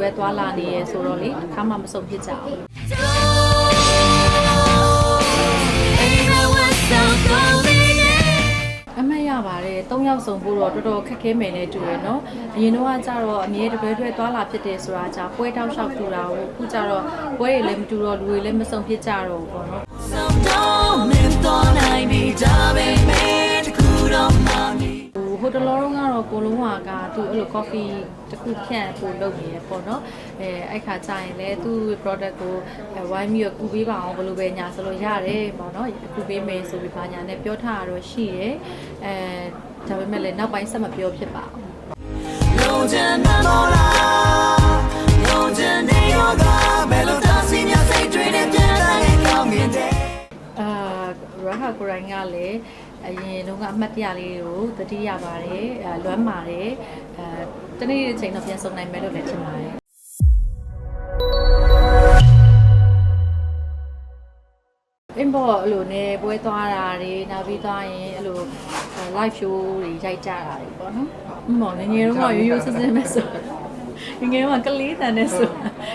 ပဲသွားလာနေရဲဆိုတော့လေတစ်ခါမှမဆုံးဖြစ်ကြဘူးအမှတ်ရပါတယ်၃ယောက်စုံဖို့တော့တော်တော်ခက်ခဲမယ်နဲ့တူရယ်နော်အရင်တော့ကကြတော့အမြဲတပွဲတွဲသွားလာဖြစ်တယ်ဆိုတာကြာပွဲတောက်လျှောက်တူတာကိုအခုကြတော့ပွဲတွေလည်းမတူတော့လူတွေလည်းမစုံဖြစ်ကြတော့ဘူးပေါ့နော် ဟိုတလောတော့ကတော့ကိုလုံးဝကသူအဲ့လို coffee တစ်ခုဖြန့်ပို့လုပ်နေရပေါ့နော်အဲအဲ့ခါကျရင်လည်းသူ့ product ကိုဝိုင်းပြီးတော့ကူပေးပါအောင်ဘယ်လိုပဲညာဆိုလို့ရတယ်ပေါ့နော်ကူပေးမယ်ဆိုပြီးပါညာနဲ့ပြောထားရတော့ရှိတယ်အဲဒါပေမဲ့လည်းနောက်ပိုင်းဆက်မပြောဖြစ်ပါဘူးအာရဟာကိုရိုင်းကလည်း အရင်တုန်းကအမှတ်တရလေးကိုသတိရပါတယ်အဲလွမ်းပါတယ်အဲတနေ့တစ်ချိန်တော့ပြန်ဆုံနိုင်မယ်လို့လည်းထင်ပါတယ်အင်းဘောအဲ့လိုနဲ့ပွဲသွားတာတွေနောက်ပြီးသွားရင်အဲ့လို live show တွေရိုက်ကြတာတွေပေါ့နော်။အမော်ငယ်ငယ်တော့ရိုးရိုးစစင်းပဲဆို ငယ်ငယ်တော့ကလေးတန်နဲ့ဆို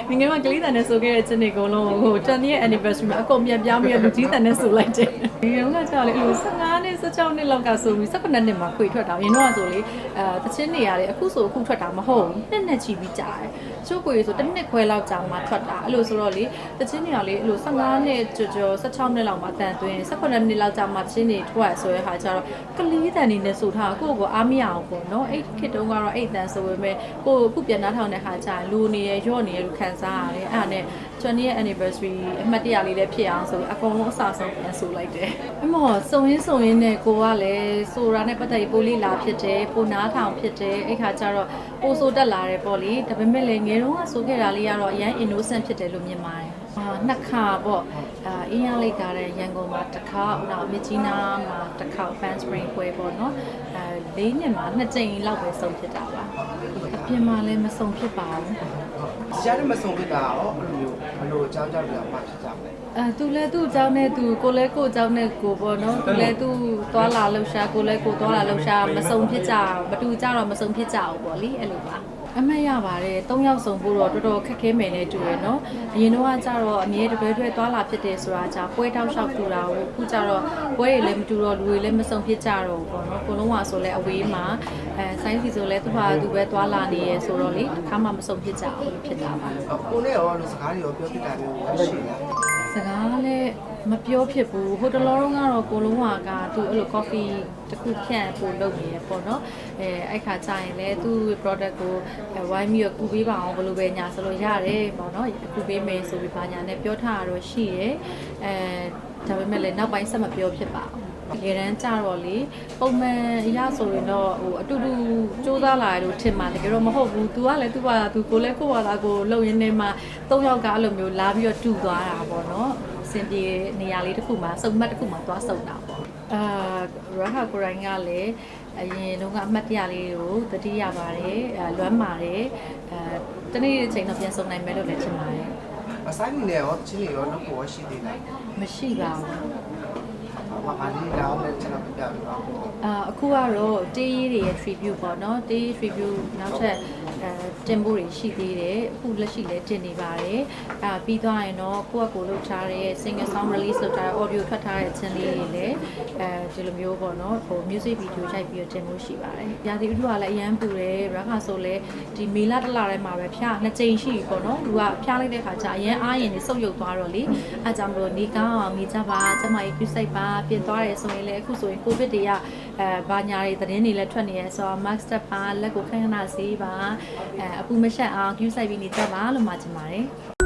ငယ်ငယ်ကကလေးတန်နဲ့ဆိုခဲ့တဲ့ချင်းတွေအကုန်လုံးဟို10 year anniversary မှာအကုန်ပြန်ပြောင်းပြီးလူကြီးတန်နဲ့ဆိုလိုက်တယ်။ငယ်ငယ်ကကြောက်လေအဲ့လို15နှစ်16နှစ်လောက်ကဆိုပြီး18နှစ်မှာခွေထွက်တာ။ရင်းတော့ဆိုလေအဲတချင်းနေရတယ်အခုဆိုအခုထွက်တာမဟုတ်ဘူး။နှစ်နဲ့ချီပြီးကြာတယ်။ချို့ကိုရေဆိုတစ်နှစ်ခွဲလောက်ကြာမှထွက်တာ။အဲ့လိုဆိုတော့လေတချင်းနေရလေအဲ့လို15နှစ်ကြော်ကြော်16နှစ်လောက်မှတန်သွင်း18နှစ်လောက်ကြာမှချင်းနေထွက်ဆိုရဲဟာကျတော့ကလေးတန်နေနဲ့ဆိုထားကိုယ့်ကိုအားမရအောင်ပေါ့နော်အဲ့ခေတ်တုန်းကတော့အဲ့တန်ဆိုပေမဲ့ကိုယ့်အခုပြန်နှားထောင်တဲ့ခါကျရင်လူနေရရော့နေရလို့ခံစားရတယ်အဲ့ဒါနဲ့20 year anniversary အမှတ်တရလေးလည်းဖြစ်အောင်ဆိုပြီးအကုန်လုံးအစားဆုံးပြန်ဆိုလိုက်တယ်အမောစုံရင်းစုံရင်းနဲ့ကိုကလည်းဆိုတာနဲ့ပတ်သက်ပြီးပိုလေးလာဖြစ်တယ်ပိုနားထောင်ဖြစ်တယ်အဲ့ခါကျတော့ ပိုဆိုတက်လာတယ်ပေါ့လေဒါပေမဲ့လည်းငယ်တုန်းကဆိုခဲ့တာလေးကတော့အရန် innocent ဖြစ်တယ်လို့မြင်ပါတယ်အာနှစ်ခါပေါ့အာအင်းရလိတ်ကားတဲ့ရန်ကုန်မှာတစ်ခါနောက်မြကြီးနားမှာတစ်ခါ fan spring ပွဲပေါ့နော်အဲ၄နှစ်မှာနှစ်ကြိမ်လောက်ပဲဆုံးဖြစ်တာပါအပြင်မှာလည်းမဆုံးဖြစ်ပါဘူးရှားတယ်မဆုံးဖြစ်တာရောအဲ့လိုမျိုးဘလို့အကြောင်းကြောင့်လည်းမှဖြစ်ကြမလဲအဲသူလည်းသူ့အကြောင်းနဲ့သူကိုလည်းကို့အကြောင်းနဲ့ကိုပေါ့နော်သူလည်းသူသွားလာလှုပ်ရှားကိုလည်းကိုသွားလာလှုပ်ရှားမစုံဖြစ်ကြမတူကြတော့မစုံဖြစ်ကြဘူးပေါ့လေအဲ့လိုပါအမှတ်ရပါတယ်၃ယောက်စုံဖို့တော့တော်တော်ခက်ခဲမယ်နဲ့တူရယ်နော်အရင်တော့ကကြတော့အမြဲတပွဲတွဲသွားလာဖြစ်တယ်ဆိုတာကြာပွဲတောက်လျှောက်တူတာကိုအခုကြတော့ပွဲတွေလည်းမတူတော့လူတွေလည်းမစုံဖြစ်ကြတော့ဘူးပေါ့နော်ကိုလုံးဝဆိုလဲအဝေးမှာအဲဆိုင်းစီဆိုလဲသူ့ဘာသူပဲသွားလာနေရဲဆိုတော့လေတစ်ခါမှမစုံဖြစ်ကြဘူးလို့ဖြစ်တာပါကိုနဲ့ရောလို့စကားတွေရောပြောပြတာမျိုးရှိလားစ ကားလည်းမပြောဖြစ်ဘူးဟိုတလောတော့ကတော့ကိုလုံးဝကသူအဲ့လို coffee တစ်ခုဖြန့်ပို့လုပ်နေရပေါ့နော်အဲအဲ့ခါကျရင်လည်းသူ့ product ကိုဝိုင်းပြီးတော့ကူပေးပါအောင်ဘယ်လိုပဲညာဆိုလို့ရတယ်ပေါ့နော်ကူပေးမယ်ဆိုပြီးပါညာနဲ့ပြောထားရတော့ရှိရယ်အဲဒါပေမဲ့လည်းနောက်ပိုင်းဆက်မပြောဖြစ်ပါဘူး ရေတန်းကြတော့လေပုံမှန်အရဆိုရင်တော့ဟိုအတူတူစူးစမ်းလာတယ်လို့ထင်မှာတကယ်တော့မဟုတ်ဘူး။ तू ကလည်းသူ့ဘာသာ तू ကိုလည်းကိုယ့်ဘာသာကိုလှုပ်ရင်းနဲ့မှ၃ယောက်ကအဲ့လိုမျိုးလာပြီးတော့တူသွားတာပေါ့နော်။စင်ပြေနေရာလေးတစ်ခုမှာစုံမတ်တစ်ခုမှာသွားစုံတာပေါ့။အာရဟာကိုရိုင်းကလည်းအရင်တုန်းကအမှတ်တရလေးကိုသတိရပါတယ်။အဲလွမ်းပါတယ်။အဲတနေ့တစ်ချိန်တော့ပြန်စုံနိုင်မယ်လို့လည်းထင်ပါတယ်အဆိုင်နေနဲ့ရောချင်းနေရောလုပ်ဖို့ရှိသေးလား။မရှိပါဘူး။ ဘာမှလေးလာအောင်လည်းကျွန်တော်ပြပြပေးပါဦးအာအခုကတော့တေးရေးတွေရဲ့ tribute ပေါ့နော်တေးရေး tribute နောက်ထပ်အဲတင်ဖို့တွေရှိသေးတယ်အခုလက်ရှိလည်းတင်နေပါတယ်အာပြီးသွားရင်တော့ကိုယ့်အကိုလုပ်ထားတဲ့ single song release လုပ်ထားတဲ့ audio ထွက်ထားတဲ့ချင်းလေးတွေလည်းအဲဒီလိုမျိုးပေါ့နော်ဟို music video ရိုက်ပြီးတော့တင်ဖို့ရှိပါတယ်ရာသီဥတုကလည်းအရန်ပူတယ်ရခါဆိုလည်းဒီမေလတစ်လထဲမှာပဲဖျားနှစ်ကြိမ်ရှိပြီပေါ့နော်သူကဖျားလိုက်တဲ့ခါကျအရန်အားရင်နေစုပ်ယုပ်သွားတော့လေအဲကြောင့်မလို့နေကောင်းအောင်နေကြပါကျမကြီးပြုစိတ်ပါပြင်သွားတယ်ဆိုရင်လည်းအခုဆိုရင် covid တွေကအဲဘာညာတွေသတင်းတွေလည်းထွက်နေရဲဆိုတော့ mask တက်ပါလက်ကိုခဏခဏဆေးပါအဲအပူမရှက်အောင် queue ဆိုင်ပြီးနေကြပါလို့မှာချင်ပါတယ်